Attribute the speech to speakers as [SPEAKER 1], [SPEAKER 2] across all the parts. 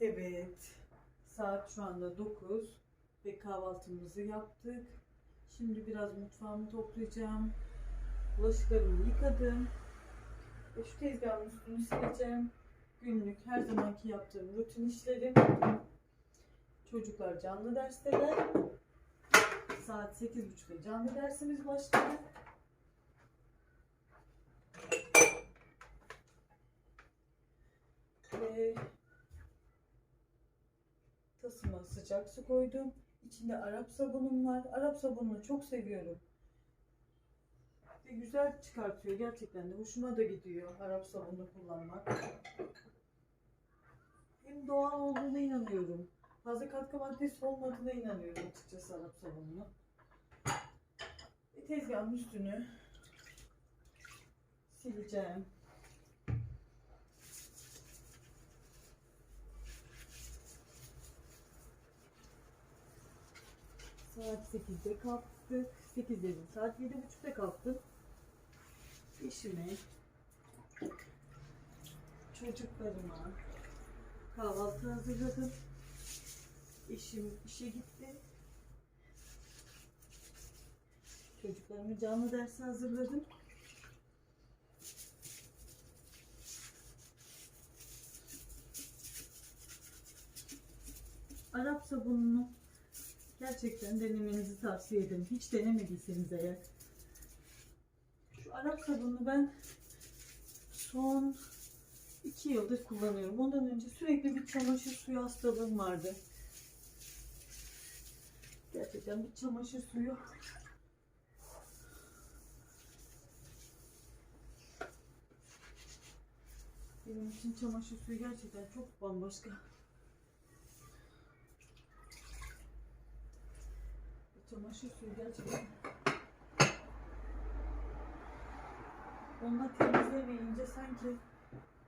[SPEAKER 1] Evet. Saat şu anda 9 ve kahvaltımızı yaptık. Şimdi biraz mutfağımı toplayacağım. Bulaşıklarımı yıkadım. Ve şu tezgahın üstünü sileceğim. Günlük her zamanki yaptığım rutin işlerim. Çocuklar canlı dersteler. Saat 8.30'da canlı dersimiz başlıyor. Ve tasıma sıcak su koydum. İçinde Arap sabunum var. Arap sabununu çok seviyorum. Ve güzel çıkartıyor gerçekten de. Hoşuma da gidiyor Arap sabunu kullanmak. Hem doğal olduğuna inanıyorum. Fazla katkı maddesi olmadığına inanıyorum açıkçası Arap sabununun. Ve tezgahın üstünü sileceğim. Saat 8'de kalktık. 8 dedim. Saat 7.30'da kalktım. Eşime, çocuklarıma kahvaltı hazırladım. Eşim işe gitti. Çocuklarımı canlı dersi hazırladım. Arap sabununu gerçekten denemenizi tavsiye ederim. Hiç denemediyseniz eğer. Şu Arap sabununu ben son iki yıldır kullanıyorum. Ondan önce sürekli bir çamaşır suyu hastalığım vardı. Gerçekten bir çamaşır suyu benim için çamaşır suyu gerçekten çok bambaşka. Çamaşır suyu gerçekten. Onunla temizlemeyince sanki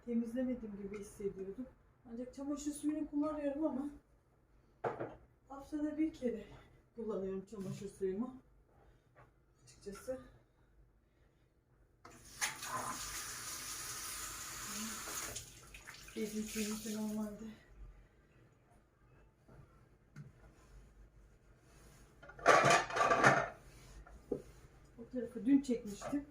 [SPEAKER 1] temizlemedim gibi hissediyordum. Ancak çamaşır suyunu kullanıyorum ama haftada bir kere kullanıyorum çamaşır suyumu. Açıkçası. Bezin suyunu normalde O tarafı dün çekmiştim.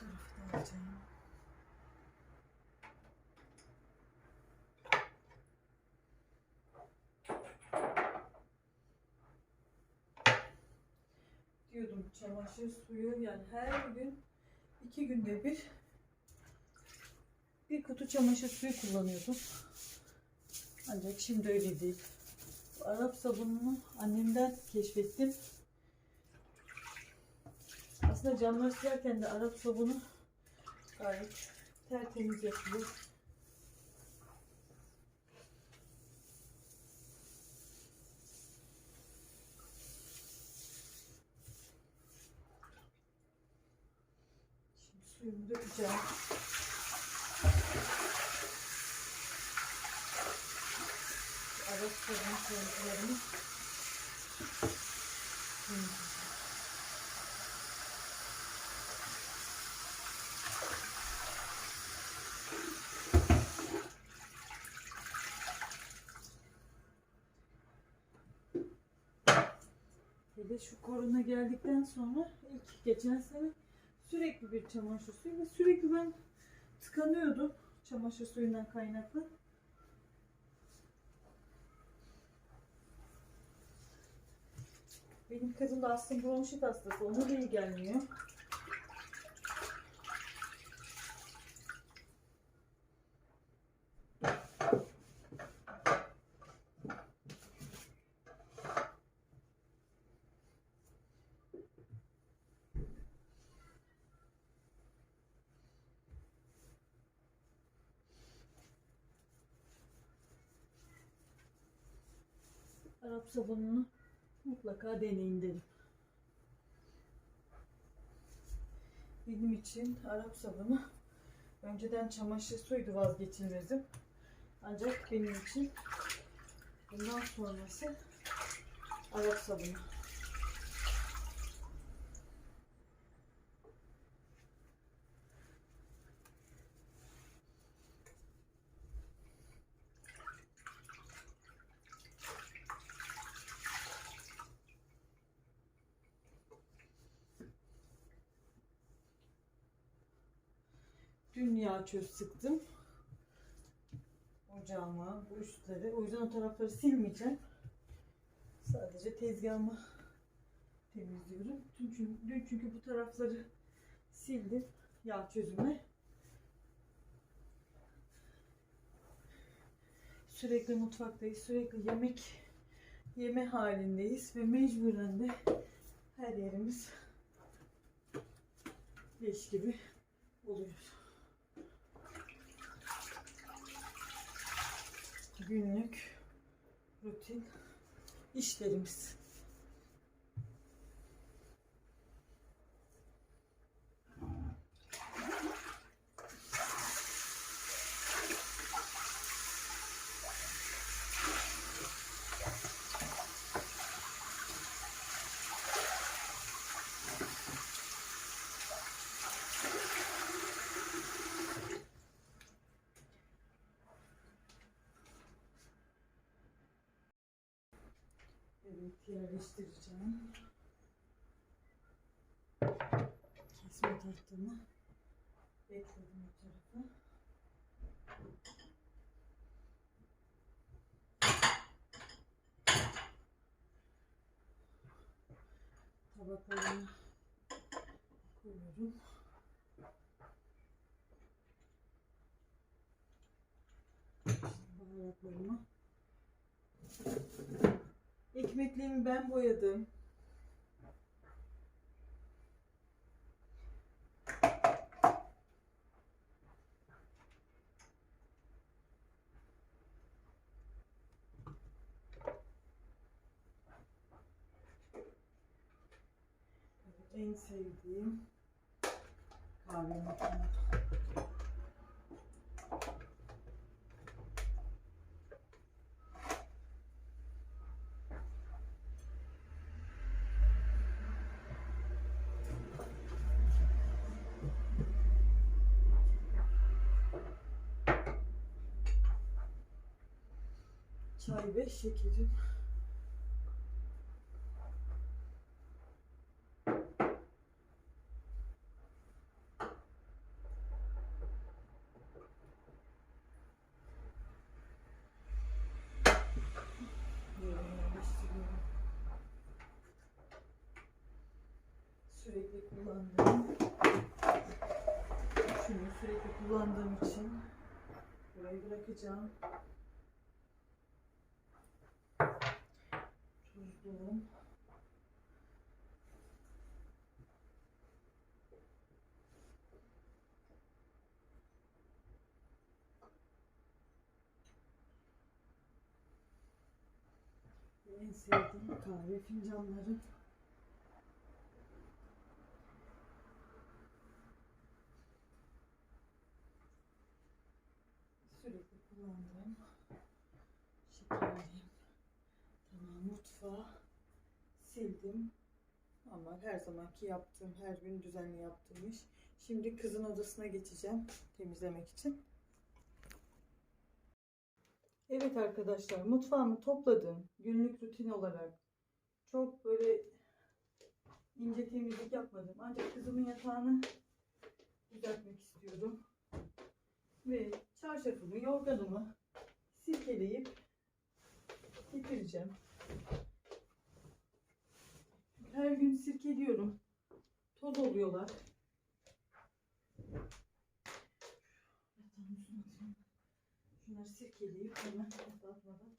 [SPEAKER 1] Bu tarafı da alacağım. Diyordum çamaşır suyu yani her gün iki günde bir bir kutu çamaşır suyu kullanıyordum. Ancak şimdi öyle değil. Bu Arap sabununu annemden keşfettim. Aslında camları silerken de Arap sabunu gayet tertemiz yapıyor. Şimdi suyumu dökeceğim. Arap sabunu koyularını Hele şu korona geldikten sonra ilk geçen sene sürekli bir çamaşır suyu ve sürekli ben tıkanıyordum çamaşır suyundan kaynaklı. Benim kızım da aslında bronşit hastası. Ona da iyi gelmiyor. Arap sabununu mutlaka deneyin derim. Benim için Arap sabunu önceden çamaşır suydu vazgeçilmezim. Ancak benim için bundan sonrası Arap sabunu. Dün yağ çöz sıktım. Ocağıma, bu üstleri. O yüzden o tarafları silmeyeceğim. Sadece tezgahımı temizliyorum. Çünkü, dün çünkü bu tarafları sildim yağ çözüme. Sürekli mutfaktayız. Sürekli yemek yeme halindeyiz ve mecburen de her yerimiz leş gibi oluyor. Günlük rutin işlerimiz. Evet yerleştireceğim. Kesme tahtamı bekledim bu tarafa. Tabaklarımı koyuyorum. Baharatlarımı Ekmekliğimi ben boyadım. En sevdiğim kahve makinesi. Çay ve şekerim. Sürekli kullandığım şunu sürekli kullandığım için burayı bırakacağım. Ve En sevdiğim kahve fincanları. Sürekli kullandığım şekerliyim. Tamam mutfağı sildim. Ama her zamanki yaptığım, her gün düzenli yaptığım iş. Şimdi kızın odasına geçeceğim temizlemek için. Evet arkadaşlar mutfağımı topladım. Günlük rutin olarak. Çok böyle ince temizlik yapmadım. Ancak kızımın yatağını düzeltmek istiyorum. Ve çarşafımı, yorganımı silkeleyip getireceğim. Gün sirkeliyorum. Toz oluyorlar. Şunları sirkeleyip hemen dağıtmadan.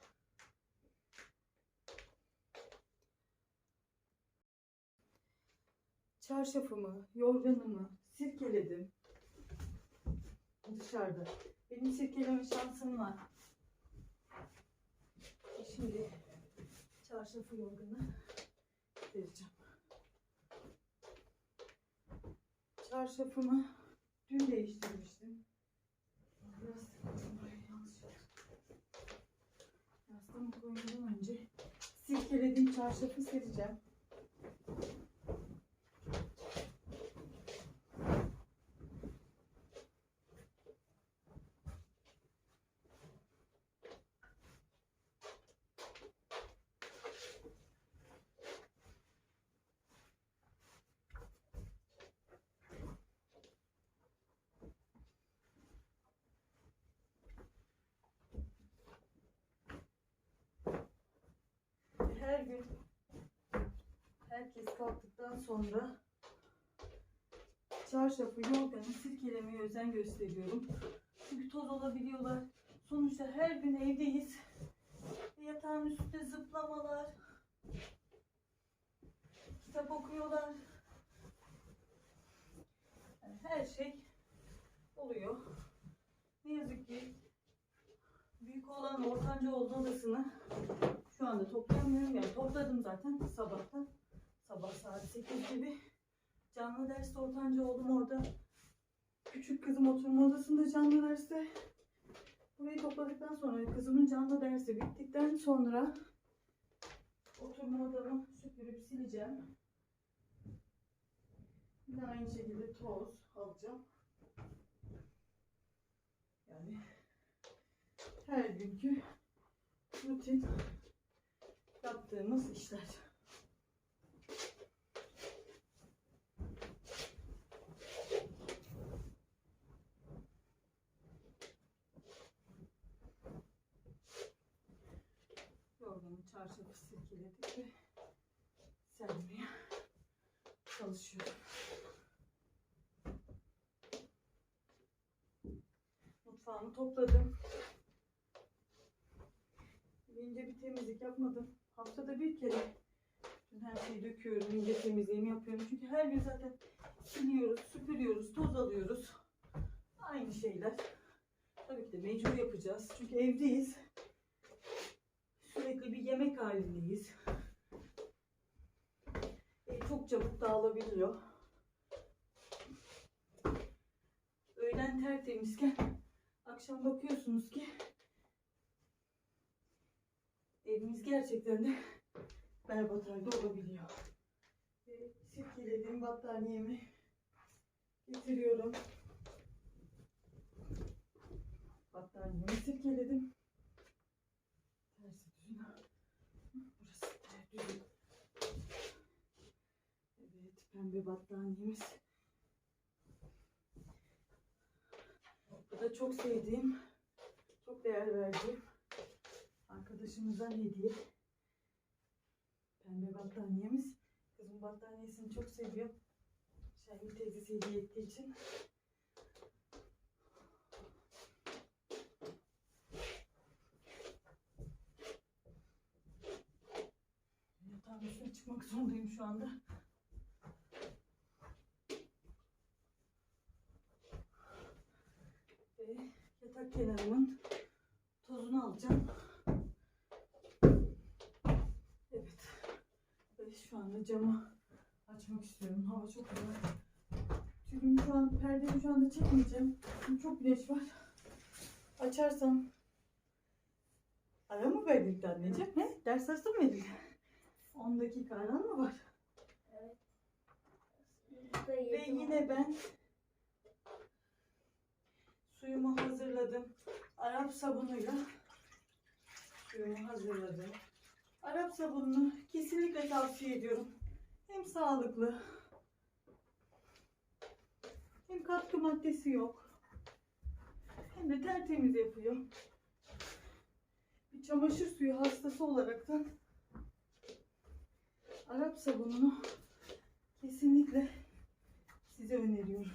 [SPEAKER 1] Çarşafımı, yorganımı sirkeledim. Dışarıda. Benim sirkeleme şansım var. Şimdi çarşafı yorganı vereceğim. Çarşafımı dün değiştirmiştim. Yaptım. Yastığımı koymadan önce silkelediğim çarşafı sereceğim. Her gün herkes kalktıktan sonra çarşafı, yorganı silkelemeye özen gösteriyorum. Çünkü toz olabiliyorlar. Sonuçta her gün evdeyiz. Yatağın üstünde zıplamalar. Kitap okuyorlar. Yani her şey oluyor. Ne yazık ki büyük olan ortanca olduğu odasını şu anda toplayamıyorum. Yani topladım zaten sabahtan. Sabah saat 8 gibi. Canlı derste ortanca oldum orada. Küçük kızım oturma odasında canlı derste. Burayı topladıktan sonra kızımın canlı dersi bittikten sonra oturma odamı süpürüp sileceğim. Yine aynı şekilde toz alacağım. Yani her günkü rutin yaptığımız işler. Yorganın çarşafı silkeledik ve sermeye çalışıyorum. Mutfağımı topladım. İnce bir temizlik yapmadım. Haftada bir kere bütün her şeyi döküyorum, ince temizliğimi yapıyorum. Çünkü her gün zaten siliyoruz, süpürüyoruz, toz alıyoruz. Aynı şeyler. Tabii ki de mecbur yapacağız. Çünkü evdeyiz. Sürekli bir yemek halindeyiz. Ev çok çabuk dağılabiliyor. Öğlen tertemizken akşam bakıyorsunuz ki gerçekten de berbat halde olabiliyor. Ve silkelediğim battaniyemi getiriyorum. Battaniyemi silkeledim. Tersi düzün. Burası ter düzün. Evet pembe battaniyemiz. Bu da çok sevdiğim, çok değer verdiğim arkadaşımızdan hediye. Pembe battaniyemiz. Kızım battaniyesini çok seviyor. Şahin teyzesi hediye ettiği için. Yatağın üstüne çıkmak zorundayım şu anda. Ve yatak kenarımın tozunu alacağım. Şu anda camı açmak istiyorum. Hava çok güzel. Çünkü şu an perdeyi şu anda çekmeyeceğim. Çünkü çok güneş var. Açarsam Ara mı verdik anneciğim? He? Ders arası mı verdik? 10 dakika aran mı var? Ve yine ben suyumu hazırladım. Arap sabunuyla suyumu hazırladım. Arap sabununu kesinlikle tavsiye ediyorum. Hem sağlıklı hem katkı maddesi yok. Hem de tertemiz yapıyor. Bir çamaşır suyu hastası olaraktan Arap sabununu kesinlikle size öneriyorum.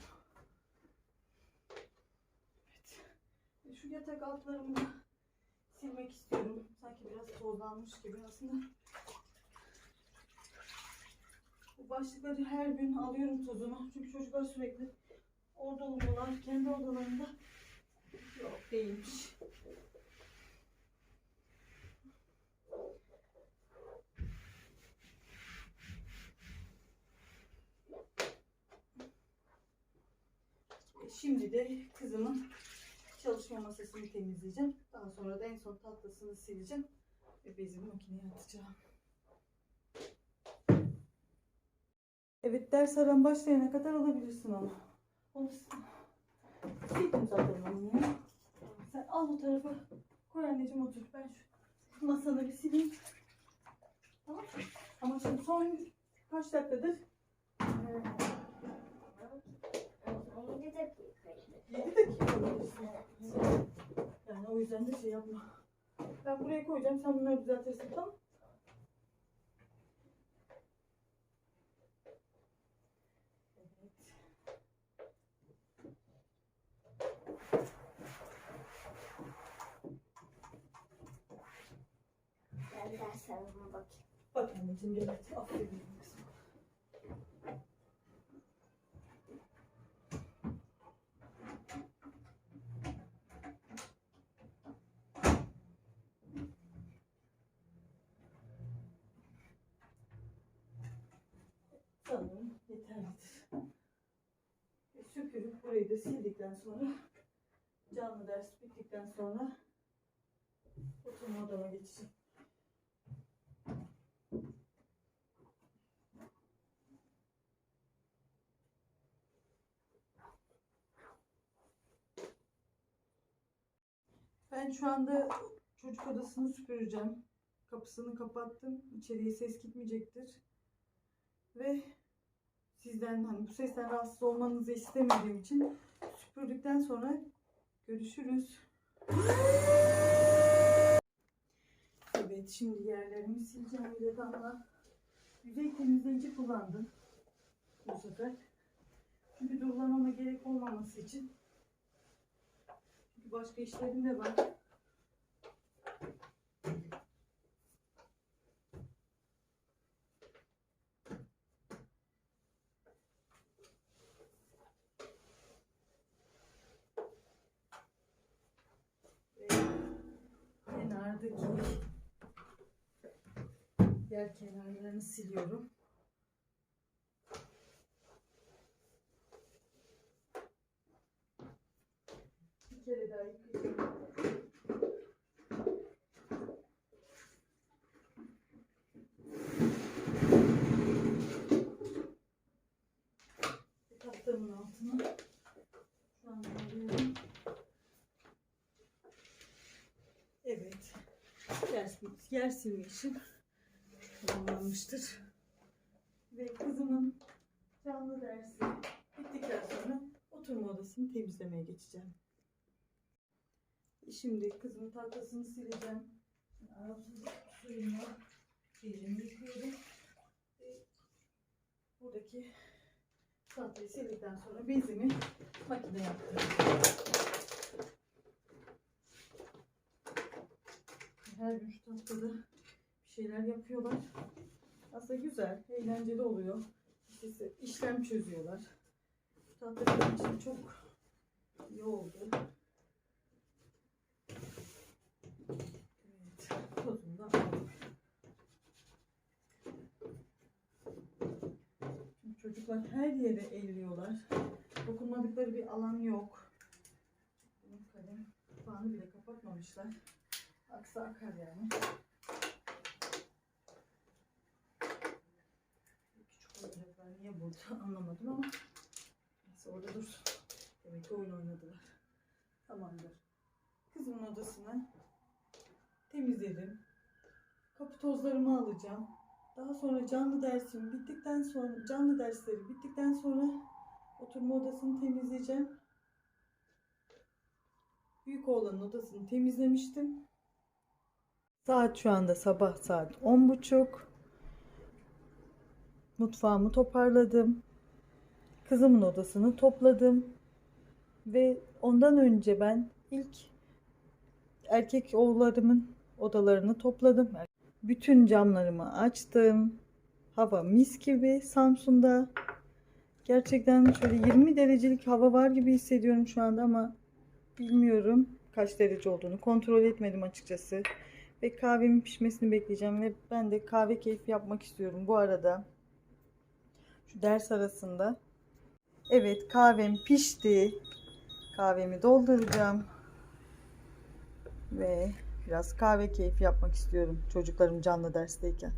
[SPEAKER 1] Evet. Ve Şu yatak altlarımı da silmek istiyorum. Sanki biraz tozlanmış gibi aslında. Bu başlıkları her gün alıyorum tozunu. Çünkü çocuklar sürekli orada olmalar, kendi odalarında yok değilmiş. Şimdi de kızımın çalışma masasını temizleyeceğim. Daha sonra da en son tatlısını sileceğim. Ve bezimi makineye atacağım. Evet ders aran başlayana kadar alabilirsin onu. Sil- sildim zaten onu. Sen al bu tarafa. Koy anneciğim otur. Ben şu bir sileyim. Tamam. Ama şimdi son kaç dakikadır? Ee,
[SPEAKER 2] Yedi dakikaydı.
[SPEAKER 1] 7 dakika. Yani o yüzden de şey yapma. Ben buraya koyacağım. Sen bunları düzeltirsin tamam.
[SPEAKER 2] Ben ders alıma bakayım.
[SPEAKER 1] Bak anneciğim gel. Aferin benim kızım. Sanırım yeterlidir. E, Da sildikten sonra canlı ders bittikten sonra oturma odama geçeceğim. Ben şu anda çocuk odasını süpüreceğim. Kapısını kapattım. İçeriye ses gitmeyecektir. Ve sizden hani bu sesten rahatsız olmanızı istemediğim için süpürdükten sonra görüşürüz. Evet şimdi yerlerimi sileceğim bir damla. Yüzey temizleyici kullandım bu sefer. Çünkü durulamama gerek olmaması için. Çünkü başka işlerim de var. Ve kenardaki yer kenarlarını siliyorum. Bir kere daha yıkayacağım. Tahtamın altına şu an alıyorum. Evet. Yer, silme işim tamamlanmıştır. Ve kızımın canlı dersi bittikten sonra oturma odasını temizlemeye geçeceğim. Şimdi kızımın tahtasını sileceğim. Arap suyumla elimi yıkıyorum. Buradaki tahtayı sildikten sonra bezimi makineye aktarıyorum. Her gün şu tahtada bir şeyler yapıyorlar. Aslında güzel, eğlenceli oluyor. İşte işlem çözüyorlar. Tahta benim için çok iyi oldu. Evet, tozunu da çocuklar her yere elliyorlar. Dokunmadıkları bir alan yok. Benim kalem kapağını bile kapatmamışlar. Aksa akar yani. Küçük oyuncaklar niye burada anlamadım ama neyse orada dursun. Demek ki oyun oynadılar. Tamamdır. Kızımın odasını temizledim. Kapı tozlarımı alacağım. Daha sonra canlı dersim bittikten sonra canlı dersleri bittikten sonra oturma odasını temizleyeceğim. Büyük oğlanın odasını temizlemiştim. Saat şu anda sabah saat 10.30. Mutfağımı toparladım. Kızımın odasını topladım. Ve ondan önce ben ilk erkek oğullarımın odalarını topladım. Bütün camlarımı açtım. Hava mis gibi Samsun'da. Gerçekten şöyle 20 derecelik hava var gibi hissediyorum şu anda ama bilmiyorum kaç derece olduğunu kontrol etmedim açıkçası. Ve kahvemin pişmesini bekleyeceğim ve ben de kahve keyfi yapmak istiyorum bu arada. Şu ders arasında. Evet kahvem pişti. Kahvemi dolduracağım. Ve biraz kahve keyfi yapmak istiyorum çocuklarım canlı dersteyken.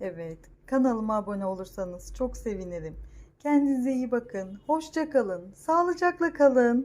[SPEAKER 1] Evet kanalıma abone olursanız çok sevinirim. Kendinize iyi bakın. Hoşça kalın. Sağlıcakla kalın.